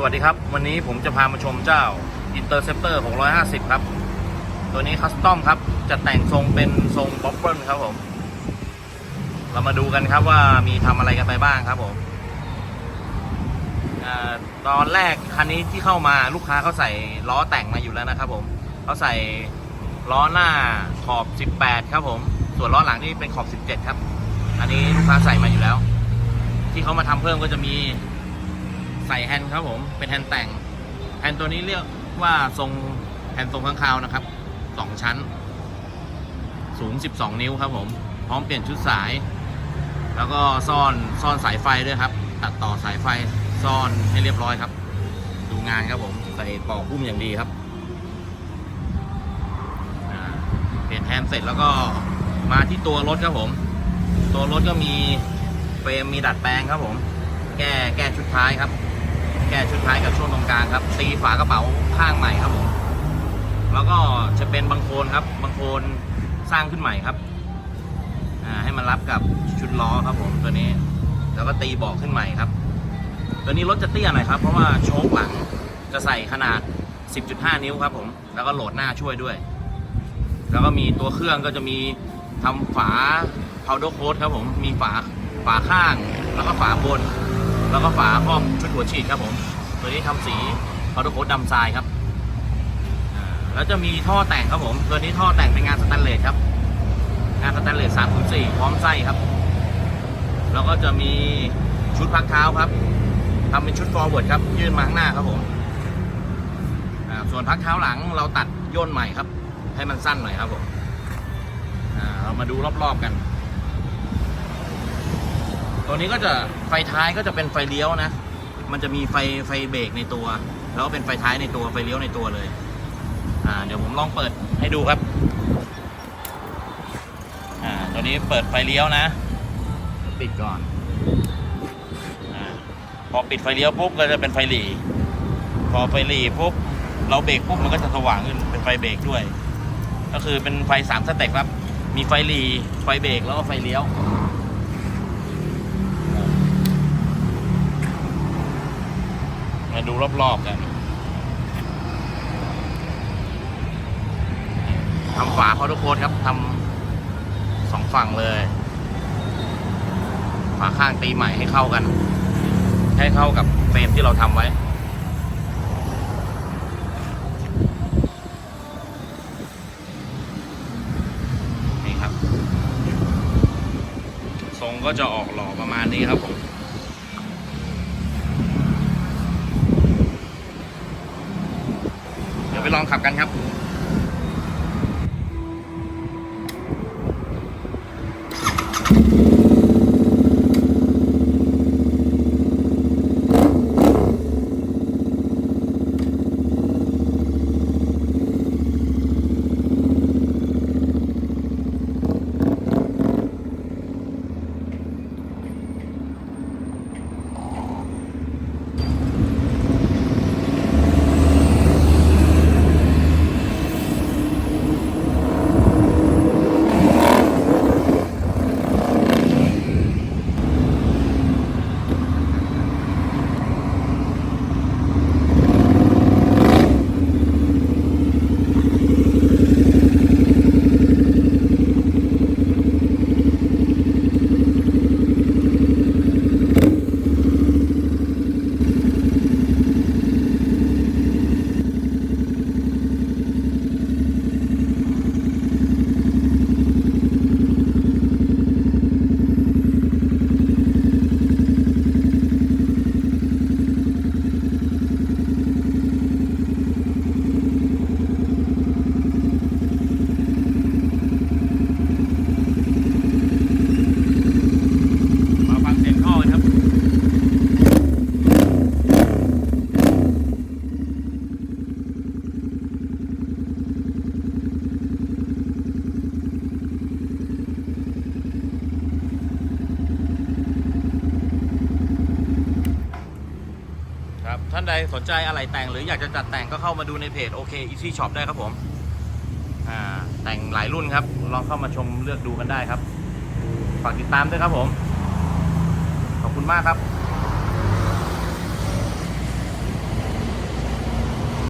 สวัสดีครับ วันนี้ผมจะพามาชมเจ้า Interceptor 650 ครับ ตัวนี้คัสตอมครับ จะแต่งทรงเป็นทรงบ๊อบเบิลครับผม เรามาดูกันครับว่ามีทำอะไรกันไปบ้างครับผมอตอนแรกคันนี้ที่เข้ามาลูกค้าเขาใส่ล้อแต่งมาอยู่แล้วนะครับผมเขาใส่ล้อหน้าขอบ 18 ครับผม ส่วนล้อหลังนี่เป็นขอบ 17 ครับ อันนี้ลูกค้าใส่มาอยู่แล้ว ที่เขามาทำเพิ่มก็จะมี ใส่แฮนด์ครับผมเป็นแฮนด์แต่งแฮนด์ตัวนี้เรียกว่าทรงแฮนด์ทรงข้างคาวนะครับสองชั้น สูง 12 นิ้วครับผมพร้อมเปลี่ยนชุดสาย แล้วก็ซ่อนซ่อนสายไฟด้วยครับ ตัดต่อสายไฟซ่อนให้เรียบร้อยครับ ดูงานครับผมใส่ปอกพุ่มอย่างดีครับเปลี่ยนแฮนด์เสร็จแล้วก็มาที่ตัวรถครับผม ตัวรถก็มีเฟรมมีดัดแปลงครับผม แก้แก้ชุดท้ายครับ แก้ชุดท้ายกับช่วงตรงกลางครับ ตีฝากระเป๋าข้างใหม่ครับผม แล้วก็จะเป็นบางโคลนครับบางโคลนสร้างขึ้นใหม่ครับ ให้มันรับกับชุดล้อครับผมตัวนี้ แล้วก็ตีเบอกขึ้นใหม่ครับ ตัวนี้รถจะเตี้ยหน่อยครับ เพราะว่าโชคหลังจะใส่ขนาด 10.5 นิ้วครับผม แล้วก็โหลดหน้าช่วยด้วย แล้วก็มีตัวเครื่องก็จะมีทำฝา powder coat ครับผม มีฝาฝาข้าง แล้วก็ฝาบน แล้วก็ฝาครอบชุดหัวฉีดครับผมตัวนี้ทำสี powder coat ดำทรายครับแล้วจะมีท่อแต่งครับผมตัวนี้ท่อแต่งเป็นงานสแตนเลสครับ งานสแตนเลส304พร้อมไส้ครับ แล้วก็จะมีชุดพักเท้าครับทำเป็นชุด forward ครับ ยื่นมาข้างหน้าครับผมส่วนพักเท้าหลังเราตัดย่นใหม่ครับ ให้มันสั้นหน่อยครับผมเรามาดูรอบๆกัน ตัวนี้ก็จะไฟท้ายก็จะเป็นไฟเลี้ยวนะ มันจะมีไฟไฟเบรกในตัว แล้วก็เป็นไฟท้ายในตัวไฟเลี้ยวในตัวเลย อ่า เดี๋ยวผมลองเปิดให้ดูครับ อ่า ตัวนี้เปิดไฟเลี้ยวนะ ปิดก่อน อ่า พอปิดไฟเลี้ยวปุ๊บก็จะเป็นไฟหลีพอไฟหลีปุ๊บเราเบรกปุ๊บมันก็จะสว่างขึ้นเป็นไฟเบรกด้วย ก็คือเป็นไฟสามสเต็ปครับ มีไฟหลีไฟเบรกแล้วก็ไฟเลี้ยว มาดูรอบๆกันทำฝาเขาทุกโคนครับทำสองฝั่งเลย ฝาข้างตีใหม่ให้เข้ากัน ให้เข้ากับเฟรมที่เราทำไว้นี่ครับ ทรงก็จะออกหล่อประมาณนี้ครับผม เดี๋ยวไป ลองขับกันครับ ท่านใดสนใจอะไรแต่งหรืออยากจะจัดแต่งก็เข้ามาดูในเพจโอเคอีซี่ช็อปได้ครับผมแต่งหลายรุ่นครับ ลองเข้ามาชมเลือกดูกันได้ครับ ฝากติดตามด้วยครับผม ขอบคุณมากครับ